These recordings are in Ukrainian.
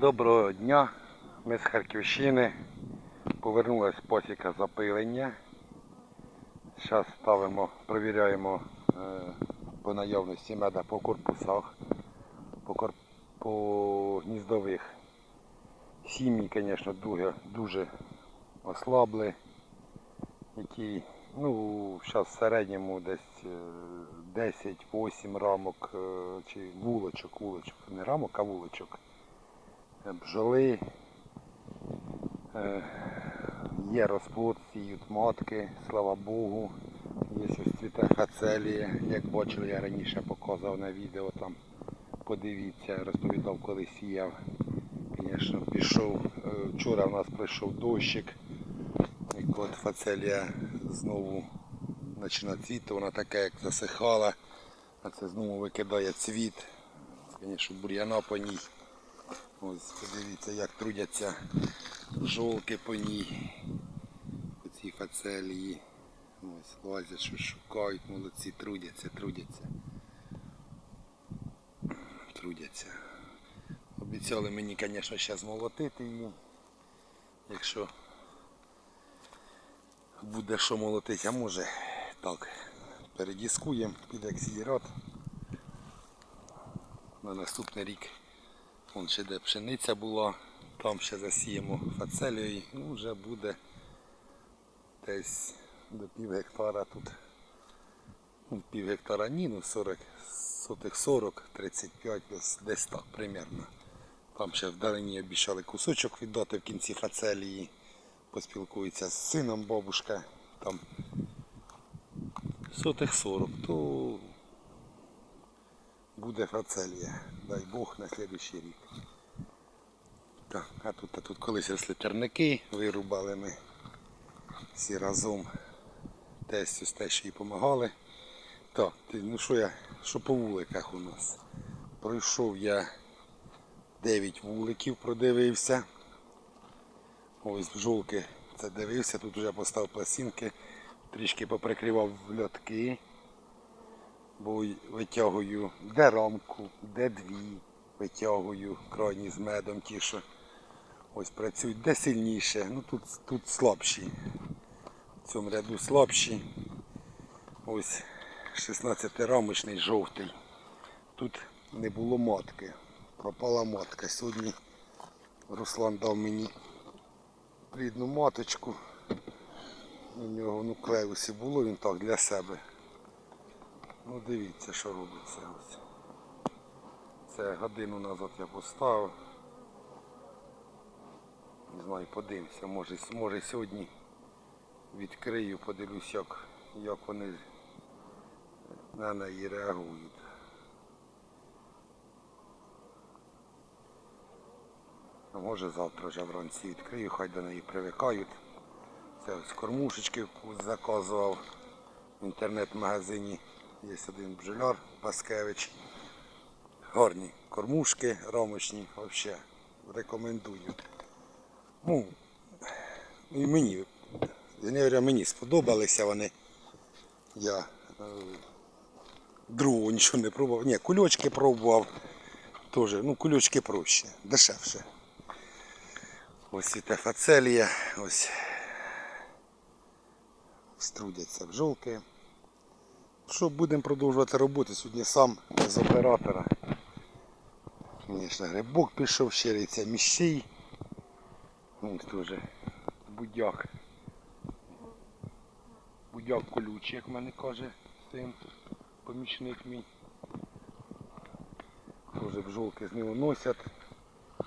Доброго дня, ми з Харківщини. Повернулась посіка запилення. Зараз ставимо, перевіряємо е, по наявності меда по корпусах, по, кор... по гніздових. Сім'ї, звісно, дуже, дуже ослабли, які ну, зараз в середньому десь е, 10-8 рамок е, чи вулочок, вулочок, не рамок, а вулочок бджоли, е, є розплод, сіють матки, слава Богу. Є ось цвіте фацелія, як бачили, я раніше показував на відео там. Подивіться, розповідав, коли сіяв. Звісно, пішов. е, Вчора в нас прийшов дощик. І от фацелія знову починає цвіти, вона така, як засихала, а це знову викидає цвіт. Звісно, бур'яна по ній. Ось подивіться, як трудяться жолки по ній. По цій фацелії. Ось лазять, що шукають, молодці, трудяться, трудяться. Трудяться. Обіцяли мені, звісно, зараз молотити її. Якщо буде що молотити, а може так. Передіскуємо під аксілерат. На наступний рік Вон ще де пшениця була, там ще засіємо фацелією, ну вже буде десь до пів гектара тут. Ну, пів гектара ні, ну 40, сотих 40, 35, десь, десь так примерно. Там ще вдалині обіцяли кусочок віддати в кінці фацелії. Поспілкується з сином бабушка. Там сотих 40, то буде фацелія. Дай Бог на слідуючий рік. Так, а тут, а тут колись росли терники, вирубали ми всі разом. Тестю з те, що їй допомагали. Так, ну що я, що по вуликах у нас? Пройшов я 9 вуликів, продивився. Ось бжолки це дивився, тут вже поставив пластинки, трішки поприкривав льотки бо витягую де рамку, де дві, витягую крайні з медом ті, що ось працюють, де сильніше, ну тут, тут слабші. В цьому ряду слабші. Ось 16-рамочний жовтий. Тут не було матки. Пропала матка. Сьогодні Руслан дав мені рідну маточку. У нього в нуклеусі було, він так для себе. Ну дивіться, що робиться ось. Це годину назад я поставив. Не знаю, подивимося, може, може сьогодні відкрию, подивлюсь, як, як вони на неї реагують. А може завтра вже вранці відкрию, хай до неї привикають. Це ось кормушечки заказував в інтернет-магазині. Є один бджоляр Паскевич. Гарні кормушки рамочні, взагалі рекомендую. Ну, і мені, я не говорю, мені сподобалися вони. Я е, другого нічого не пробував. Ні, кульочки пробував. Теж, ну кульочки проще, дешевше. Ось і фацелія, ось струдяться бджолки. Що будемо продовжувати роботу сьогодні сам без оператора. Звісно, грибок пішов, щириться міщій. Ось теж будяк. Будяк колючий, як мене каже син, помічник мій. Теж бжолки з нього носять.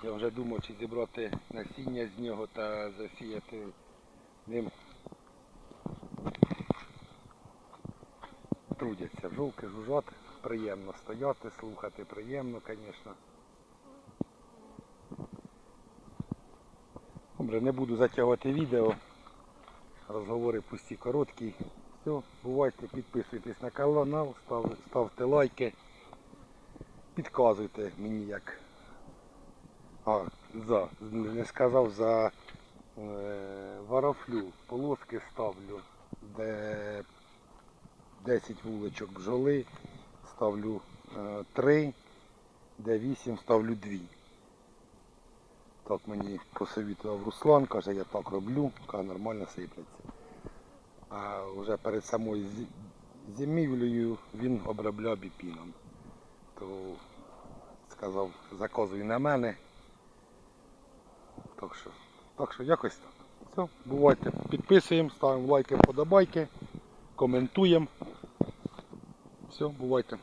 Я вже думав, чи зібрати насіння з нього та засіяти ним трудяться. Жовки жужжать, приємно стояти, слухати приємно, звісно. Добре, не буду затягувати відео. Розговори пусті короткі. Все, бувайте, підписуйтесь на канал, ставте лайки, підказуйте мені як. А, за, не сказав за е, варафлю, полоски ставлю, де 10 вуличок бджоли, ставлю 3, де 8 ставлю 2. Так мені посовітував Руслан, каже, я так роблю, каже, нормально сиплеться. А вже перед самою зимівлею він обробляв біпіном. То сказав, заказуй на мене. Так що, так що якось так. Все, бувайте, підписуємо, ставимо лайки, подобайки, коментуємо. Все, бувайте.